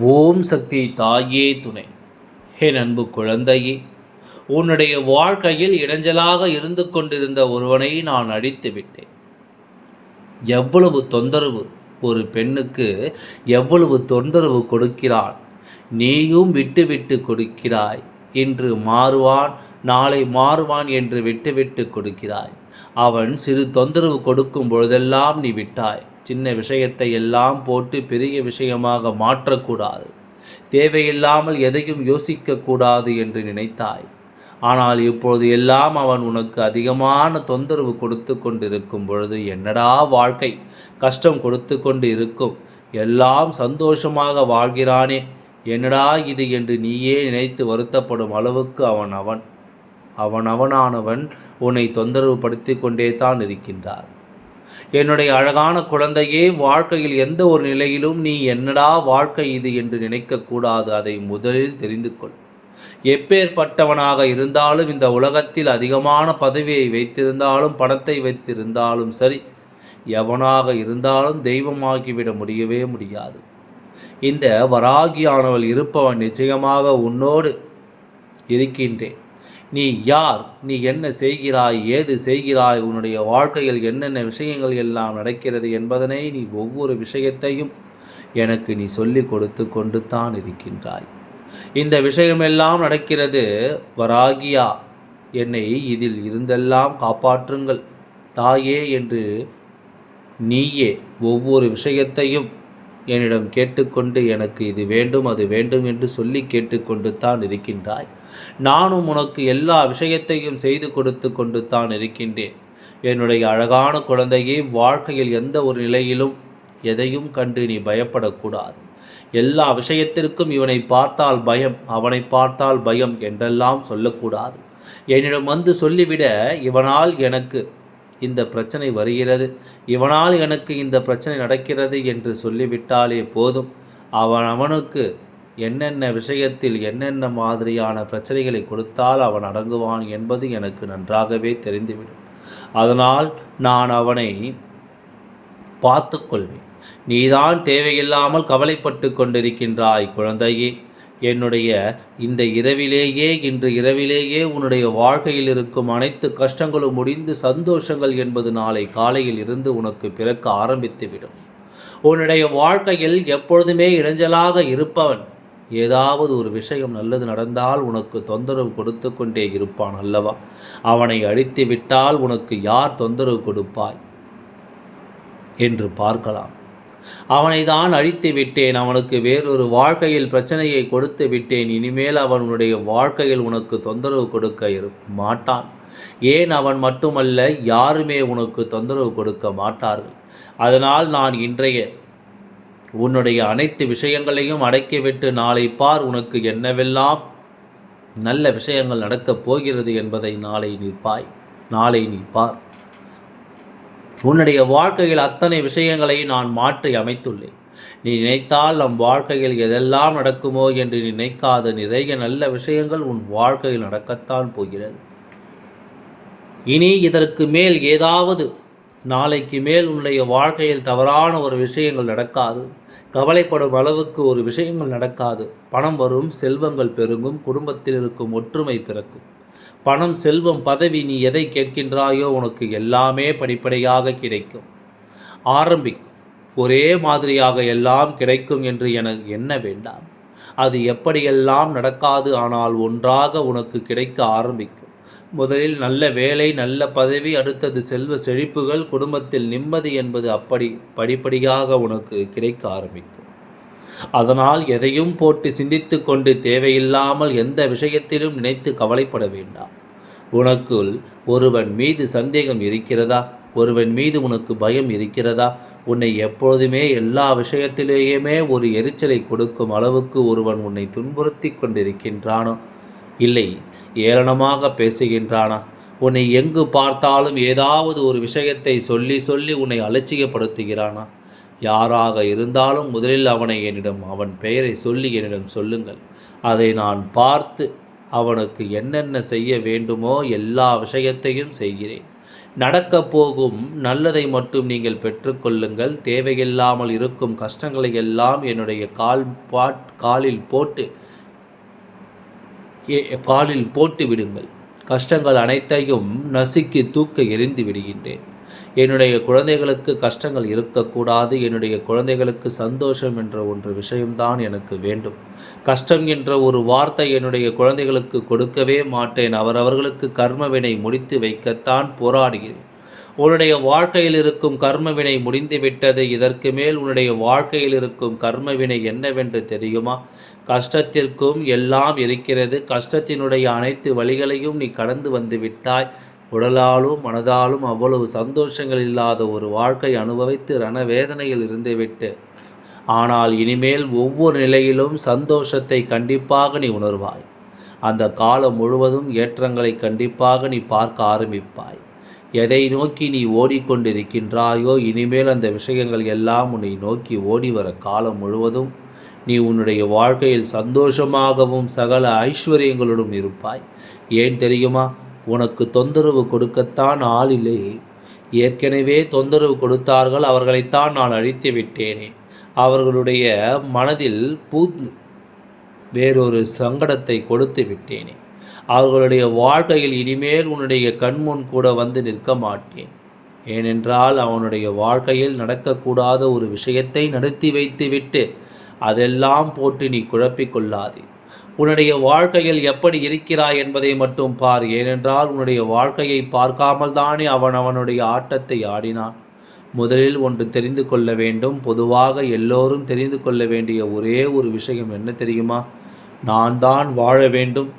ஓம் சக்தி தாயே துணை. என் அன்பு குழந்தையே உன்னுடைய வாழ்க்கையில் இடைஞ்சலாக இருந்து கொண்டிருந்த ஒருவனை நான் அடித்து விட்டேன். எவ்வளவு தொந்தரவு ஒரு பெண்ணுக்கு எவ்வளவு தொந்தரவு கொடுக்கிறான் நீயும் விட்டுவிட்டு கொடுக்கிறாய். இன்று மாறுவான் நாளை மாறுவான் என்று விட்டுவிட்டு கொடுக்கிறாய். அவன் சிறு தொந்தரவு கொடுக்கும் பொழுதெல்லாம் நீ விட்டாய். சின்ன விஷயத்தை எல்லாம் போட்டு பெரிய விஷயமாக மாற்றக்கூடாது. தேவையில்லாமல் எதையும் யோசிக்கக்கூடாது என்று நினைத்தாய். ஆனால் இப்பொழுது எல்லாம் அவன் உனக்கு அதிகமான தொந்தரவு கொடுத்து கொண்டிருக்கும் பொழுது என்னடா வாழ்க்கை? கஷ்டம் கொடுத்து கொண்டு இருக்கும். எல்லாம் சந்தோஷமாக வாழ்கிறானே. என்னடா இது என்று நீயே நினைத்து வருத்தப்படும் அளவுக்கு அவன் அவன். அவன் அவனானவன் உன்னை தொந்தரவு படுத்தி கொண்டே தான் இருக்கின்றார் என்னுடைய அழகான குழந்தையே வாழ்க்கையில் எந்த ஒரு நிலையிலும் நீ என்னடா வாழ்க்கை இது என்று நினைக்கக்கூடாது. அதை முதலில் தெரிந்து கொள். எப்பேற்பட்டவனாக இருந்தாலும் இந்த உலகத்தில் அதிகமான பதவியை வைத்திருந்தாலும் பணத்தை வைத்திருந்தாலும் சரி எவனாக இருந்தாலும் தெய்வமாகிவிட முடியவே முடியாது. இந்த வராகியானவள் இருப்பவன் நிச்சயமாக உன்னோடு இருக்கின்றேன். நீ யார்? நீ என்ன செய்கிறாய்? ஏது செய்கிறாய்? உன்னுடைய வாழ்க்கையில் என்னென்ன விஷயங்கள் எல்லாம் நடக்கிறது என்பதனை நீ ஒவ்வொரு விஷயத்தையும் எனக்கு நீ சொல்லி கொடுத்து கொண்டு தான் இருக்கின்றாய். இந்த விஷயமெல்லாம் நடக்கிறது வராகியா என்னை இதில் இருந்தெல்லாம் காப்பாற்றுங்கள். தாயே என்று நீயே ஒவ்வொரு விஷயத்தையும் என்னிடம் கேட்டுக்கொண்டு எனக்கு இது வேண்டும் அது வேண்டும் என்று சொல்லி கேட்டுக்கொண்டு தான் இருக்கின்றாய். நானும் உனக்கு எல்லா விஷயத்தையும் செய்து கொடுத்து கொண்டு தான் இருக்கின்றேன். என்னுடைய அழகான குழந்தையே வாழ்க்கையில் எந்த ஒரு நிலையிலும் எதையும் கண்டு நீ பயப்படக்கூடாது. எல்லா விஷயத்திற்கும் இவனை பார்த்தால் பயம் அவனை பார்த்தால் பயம் என்றெல்லாம் சொல்லக்கூடாது. என்னிடம் வந்து சொல்லிவிட இவனால் எனக்கு இந்த பிரச்சனை வருகிறது. இவனால் எனக்கு இந்த பிரச்சனை நடக்கிறது என்று சொல்லிவிட்டாலே போதும். அவன் அவனுக்கு என்னென்ன விஷயத்தில் என்னென்ன மாதிரியான பிரச்சனைகளை கொடுத்தால் அவன் அடங்குவான் என்பது எனக்கு நன்றாகவே தெரிந்துவிடும். அதனால் நான் அவனை பார்த்து கொள்வேன் நீதான் தேவையில்லாமல் கவலைப்பட்டு கொண்டிருக்கின்றாய் குழந்தையே. என்னுடைய இந்த இரவிலேயே இன்று இரவிலேயே உன்னுடைய வாழ்க்கையில் இருக்கும் அனைத்து கஷ்டங்களும் முடிந்து சந்தோஷங்கள் என்பது நாளை காலையில் இருந்து உனக்கு பிறக்க ஆரம்பித்துவிடும். உன்னுடைய வாழ்க்கையில் எப்பொழுதுமே இடைஞ்சலாக இருப்பவன். ஏதாவது ஒரு விஷயம் நல்லது நடந்தால் உனக்கு தொந்தரவு கொடுத்து கொண்டே இருப்பான் அல்லவா? அவனை அழித்து விட்டால் உனக்கு யார் தொந்தரவு கொடுப்பாய்? என்று பார்க்கலாம். அவனை தான் அழித்து விட்டேன் அவனுக்கு வேறொரு வாழ்க்கையில் பிரச்சனையை கொடுத்து விட்டேன் இனிமேல் அவனுடைய வாழ்க்கையில் உனக்கு தொந்தரவு கொடுக்க மாட்டான் ஏன் அவன் மட்டுமல்ல யாருமே உனக்கு தொந்தரவு கொடுக்க மாட்டார்கள். அதனால் நான் இன்றைய உன்னுடைய அனைத்து விஷயங்களையும் அடக்கிவிட்டு நாளை பார் உனக்கு என்னவெல்லாம் நல்ல விஷயங்கள் நடக்கப் போகிறது என்பதை நாளை நிற்பாய் நாளை நிற்பார் உன்னுடைய வாழ்க்கையில் அத்தனை விஷயங்களை நான் மாற்றி அமைத்துள்ளேன். நீ நினைத்தால் நம் வாழ்க்கையில் எதெல்லாம் நடக்குமோ என்று நினைக்காத நிறைய நல்ல விஷயங்கள் உன் வாழ்க்கையில் நடக்கத்தான் போகிறது. இனி இதற்கு மேல் ஏதாவது நாளைக்கு மேல் உன்னுடைய வாழ்க்கையில் தவறான ஒரு விஷயங்கள் நடக்காது. கவலைப்படும் அளவுக்கு ஒரு விஷயங்கள் நடக்காது. பணம் வரும் செல்வங்கள் பெருகும் குடும்பத்தில் இருக்கும் ஒற்றுமை பிறக்கும். பணம் செல்வம் பதவி நீ எதை கேட்கின்றாயோ உனக்கு எல்லாமே படிப்படியாக கிடைக்கும். ஆரம்பிக்கும். ஒரே மாதிரியாக எல்லாம் கிடைக்கும் என்று எனக்கு எண்ண வேண்டாம்? அது எப்படியெல்லாம் நடக்காது ஆனால் ஒன்றாக உனக்கு கிடைக்க ஆரம்பிக்கும். முதலில் நல்ல வேலை நல்ல பதவி அடுத்தது செல்வ செழிப்புகள் குடும்பத்தில் நிம்மதி என்பது அப்படி படிப்படியாக உனக்கு கிடைக்க ஆரம்பிக்கும். அதனால் எதையும் போட்டு சிந்தித்து கொண்டு தேவையில்லாமல் எந்த விஷயத்திலும் நினைத்து கவலைப்பட வேண்டாம். உனக்குள் ஒருவன் மீது சந்தேகம் இருக்கிறதா? ஒருவன் மீது உனக்கு பயம் இருக்கிறதா? உன்னை எப்பொழுதுமே எல்லா விஷயத்திலேயுமே ஒரு எரிச்சலை கொடுக்கும் அளவுக்கு ஒருவன் உன்னை துன்புறுத்தி கொண்டிருக்கின்றானோ? இல்லை ஏளனமாக பேசுகின்றானா? உன்னை எங்கு பார்த்தாலும் ஏதாவது ஒரு விஷயத்தை சொல்லி சொல்லி உன்னை அலட்சியப்படுத்துகிறானா? யாராக இருந்தாலும் முதலில் அவனை என்னிடம் அவன் பெயரை சொல்லி என்னிடம் சொல்லுங்கள். அதை நான் பார்த்து அவனுக்கு என்னென்ன செய்ய வேண்டுமோ எல்லா விஷயத்தையும் செய்கிறேன். நடக்கப் போகும் நல்லதை மட்டும் நீங்கள் பெற்றுக்கொள்ளுங்கள் தேவையில்லாமல் இருக்கும் கஷ்டங்களை எல்லாம் என்னுடைய கால் பாட் காலில் போட்டு காலில் போட்டு விடுங்கள். கஷ்டங்கள் அனைத்தையும் நசுக்கி தூக்க எரிந்து விடுகின்றேன். என்னுடைய குழந்தைகளுக்கு கஷ்டங்கள் இருக்கக்கூடாது என்னுடைய குழந்தைகளுக்கு சந்தோஷம் என்ற ஒன்று விஷயம்தான் எனக்கு வேண்டும். கஷ்டம் என்ற ஒரு வார்த்தை என்னுடைய குழந்தைகளுக்கு கொடுக்கவே மாட்டேன். அவரவர்களுக்கு கர்மவினை முடித்து வைக்கத்தான் போராடுகிறேன். உன்னுடைய வாழ்க்கையில் இருக்கும் கர்மவினை முடிந்துவிட்டது இதற்கு மேல் உன்னுடைய வாழ்க்கையில் இருக்கும் கர்மவினை என்னவென்று தெரியுமா? கஷ்டத்திற்கும் எல்லாம் இருக்கிறது. கஷ்டத்தினுடைய அனைத்து வழிகளையும் நீ கடந்து வந்து விட்டாய். உடலாலும் மனதாலும் அவ்வளவு சந்தோஷங்கள் இல்லாத ஒரு வாழ்க்கை அனுபவித்து ரணவேதனையில் இருந்துவிட்டு ஆனால் இனிமேல் ஒவ்வொரு நிலையிலும் சந்தோஷத்தை கண்டிப்பாக நீ உணர்வாய். அந்த காலம் முழுவதும் ஏற்றங்களை கண்டிப்பாக நீ பார்க்க ஆரம்பிப்பாய். எதை நோக்கி நீ ஓடிக்கொண்டிருக்கின்றாயோ இனிமேல் அந்த விஷயங்கள் எல்லாம் உன்னை நோக்கி ஓடி வர காலம் முழுவதும் நீ உன்னுடைய வாழ்க்கையில் சந்தோஷமாகவும் சகல ஐஸ்வர்யங்களுடன் இருப்பாய். ஏன் தெரியுமா? உனக்கு தொந்தரவு கொடுக்கத்தான் ஆளில்லை ஏற்கனவே தொந்தரவு கொடுத்தார்கள் அவர்களைத்தான் நான் அழித்து விட்டேனே. அவர்களுடைய மனதில் பூ வேறொரு சங்கடத்தை கொடுத்து விட்டேனே. அவர்களுடைய வாழ்க்கையில் இனிமேல் உன்னுடைய கண்முன் கூட வந்து நிற்க மாட்டேன். ஏனென்றால் அவனுடைய வாழ்க்கையில் நடக்கக்கூடாத ஒரு விஷயத்தை நடத்தி வைத்துவிட்டு அதெல்லாம் போட்டு நீ குழப்பிக்கொள்ளாதே உன்னுடைய வாழ்க்கையில் எப்படி இருக்கிறாய் என்பதை மட்டும் பார். ஏனென்றால் உன்னுடைய வாழ்க்கையை பார்க்காமல் தானே அவன் அவனுடைய ஆட்டத்தை ஆடினான். முதலில் ஒன்று தெரிந்து கொள்ள வேண்டும். பொதுவாக எல்லோரும் தெரிந்து கொள்ள வேண்டிய ஒரே ஒரு விஷயம் என்ன தெரியுமா? நான் தான் வாழ வேண்டும்.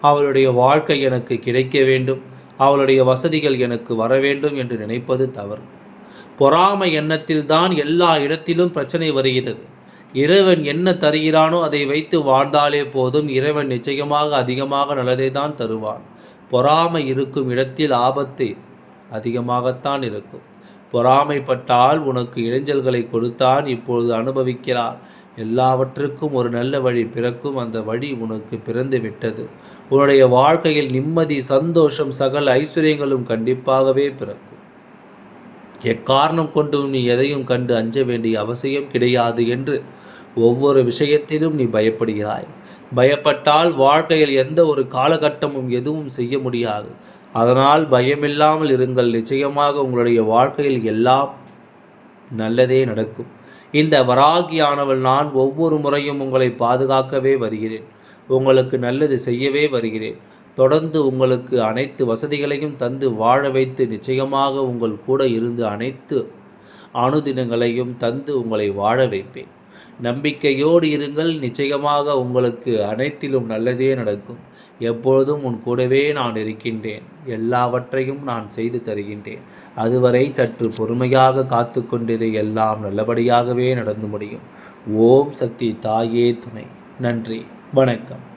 அவளுடைய வாழ்க்கை எனக்கு கிடைக்க வேண்டும். அவளுடைய வசதிகள் எனக்கு வர வேண்டும் என்று நினைப்பது தவறு. பொறாமை எண்ணத்தில் தான் எல்லா இடத்திலும் பிரச்சனை வருகிறது. இறைவன் என்ன தருகிறானோ அதை வைத்து வாழ்ந்தாலே போதும். இறைவன் நிச்சயமாக அதிகமாக நல்லதை தான் தருவான். பொறாமை இருக்கும் இடத்தில் ஆபத்து அதிகமாகத்தான் இருக்கும். பொறாமைப்பட்டால் உனக்கு இளைஞல்களை கொடுத்தான் இப்பொழுது அனுபவிக்கிறார். எல்லாவற்றுக்கும் ஒரு நல்ல வழி பிறக்கும். அந்த வழி உனக்கு பிறந்து விட்டது. உன்னுடைய வாழ்க்கையில் நிம்மதி சந்தோஷம் சகல ஐஸ்வர்யங்களும் கண்டிப்பாகவே பிறக்கும். எக்காரணம் கொண்டும் நீ எதையும் கண்டு அஞ்ச வேண்டிய அவசியம் கிடையாது என்று ஒவ்வொரு விஷயத்திலும் நீ பயப்படுகிறாய். பயப்பட்டால் வாழ்க்கையில் எந்த ஒரு காலகட்டமும் எதுவும் செய்ய முடியாது. அதனால் பயமில்லாமல் இருங்கள். நிச்சயமாக உங்களுடைய வாழ்க்கையில் எல்லாம் நல்லதே நடக்கும். இந்த வராகியானவள் நான் ஒவ்வொரு முறையும் உங்களை பாதுகாக்கவே வருகிறேன். உங்களுக்கு நல்லது செய்யவே வருகிறேன். தொடர்ந்து உங்களுக்கு அனைத்து வசதிகளையும் தந்து வாழ வைத்து நிச்சயமாக உங்கள் கூட இருந்து அனைத்து அணுதினங்களையும் தந்து உங்களை வாழ வைப்பேன். நம்பிக்கையோடு இருங்கள். நிச்சயமாக உங்களுக்கு அனைத்திலும் நல்லதே நடக்கும். எப்பொழுதும் உன் கூடவே நான் இருக்கின்றேன். எல்லாவற்றையும் நான் செய்து தருகின்றேன். அதுவரை சற்று பொறுமையாக காத்து கொண்டிரு. எல்லாம் நல்லபடியாகவே நடந்து முடியும். ஓம் சக்தி தாயே துணை. நன்றி. வணக்கம்.